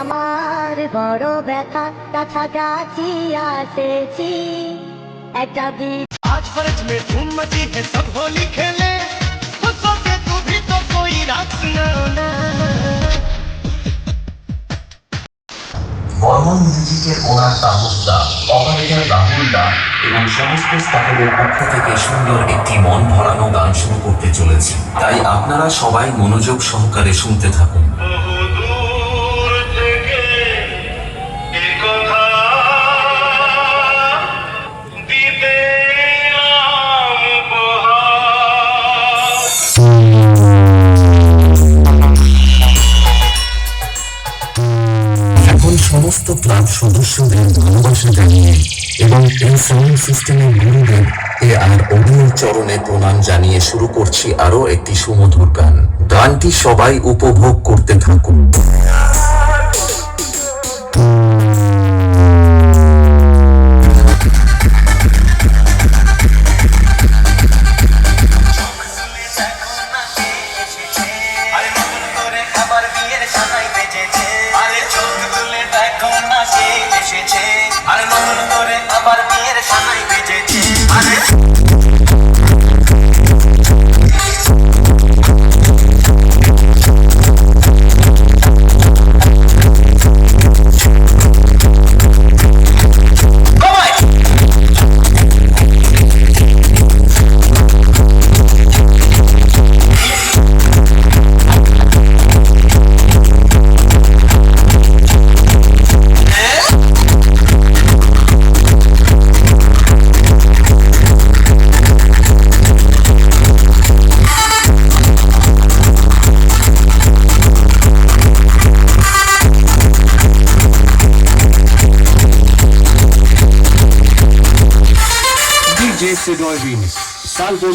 আমার বড় ব্যথা কাছাকাছি আসেছি। একটা বিচ আজ ফরজ মে ধুম হে সব হোলি খেলে। তো কোই না বর্মন মিউজিকের ওনার রাহুল দা এবং সমস্ত স্টাফের পক্ষ থেকে সুন্দর একটি মন ভরানো গান শুরু করতে চলেছে। তাই আপনারা সবাই মনোযোগ সহকারে শুনতে থাকুন। ক্লাব সদস্যদের ভালোবাসা জানিয়ে এবং এই সাউন্ড সিস্টেমের গুরুদের এ আর অভিনয় চরণে প্রণাম জানিয়ে শুরু করছি আরও একটি সুমধুর গান। গানটি সবাই উপভোগ করতে থাকুন। DJ Sidoy San Salvo